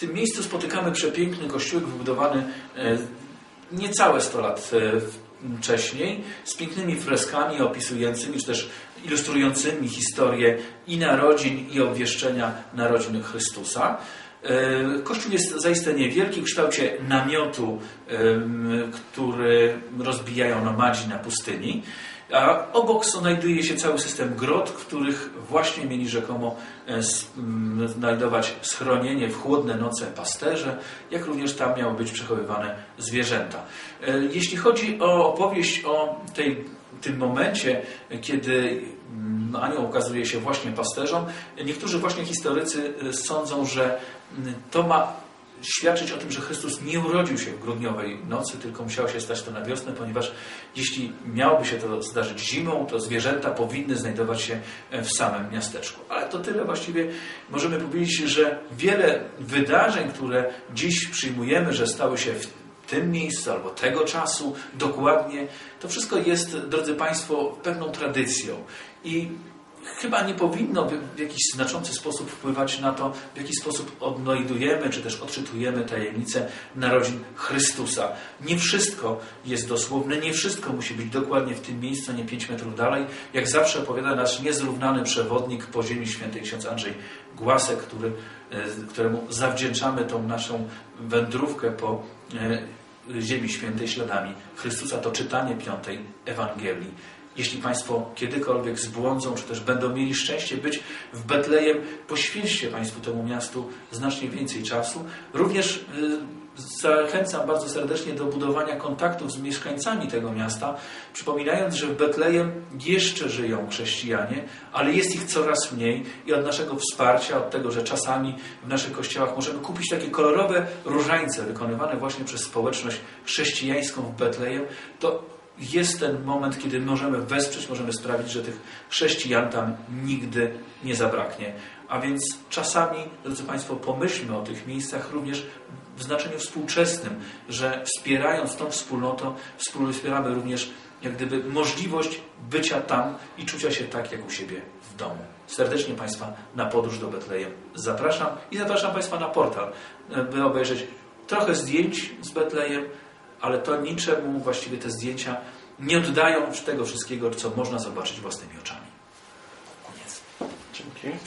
tym miejscu spotykamy przepiękny kościółek wybudowany e, niecałe 100 lat e, wcześniej, z pięknymi freskami opisującymi, czy też ilustrującymi historię i narodzin, i obwieszczenia narodzin Chrystusa. E, Kościół jest zaiste niewielki w kształcie namiotu, który rozbijają nomadzi na pustyni. A obok znajduje się cały system grot, w których właśnie mieli rzekomo e, znajdować schronienie w chłodne noce pasterze, jak również tam miały być przechowywane zwierzęta. E, Jeśli chodzi o opowieść o tej, tym momencie, kiedy anioł ukazuje się właśnie pasterzom, niektórzy właśnie historycy e, sądzą, że mm, to ma świadczyć o tym, że Chrystus nie urodził się w grudniowej nocy, tylko musiało się stać to na wiosnę, ponieważ jeśli miałoby się to zdarzyć zimą, to zwierzęta powinny znajdować się e, w samym miasteczku. Ale to tyle właściwie możemy powiedzieć, że wiele wydarzeń, które dziś przyjmujemy, że stały się w tym miejscu albo tego czasu dokładnie, to wszystko jest, drodzy Państwo, pewną tradycją. I chyba nie powinno w- jakiś znaczący sposób wpływać na to, w jaki sposób odnajdujemy, czy też odczytujemy tajemnicę narodzin Chrystusa. Nie wszystko jest dosłowne, nie wszystko musi być dokładnie w tym miejscu, nie 5 metrów dalej. Jak zawsze opowiada nasz niezrównany przewodnik po Ziemi Świętej, ksiądz Andrzej Głasek, który, e, któremu zawdzięczamy tą naszą wędrówkę po e, Ziemi Świętej śladami Chrystusa, to czytanie piątej Ewangelii. Jeśli Państwo kiedykolwiek zbłądzą, czy też będą mieli szczęście być w Betlejem, poświęćcie Państwu temu miastu znacznie więcej czasu. Również y, zachęcam bardzo serdecznie do budowania kontaktów z mieszkańcami tego miasta, przypominając, że w Betlejem jeszcze żyją chrześcijanie, ale jest ich coraz mniej i od naszego wsparcia, od tego, że czasami w naszych kościołach możemy kupić takie kolorowe różańce wykonywane właśnie przez społeczność chrześcijańską w Betlejem, to jest ten moment, kiedy możemy wesprzeć, możemy sprawić, że tych chrześcijan tam nigdy nie zabraknie. A więc czasami, drodzy Państwo, pomyślmy o tych miejscach również w znaczeniu współczesnym, że wspierając tą wspólnotę, wspieramy również jak gdyby możliwość bycia tam i czucia się tak, jak u siebie w domu. Serdecznie Państwa na podróż do Betlejem zapraszam i zapraszam Państwa na portal, by obejrzeć trochę zdjęć z Betlejem, ale to niczemu właściwie te zdjęcia nie oddają tego wszystkiego, co można zobaczyć własnymi oczami. Koniec. Dzięki.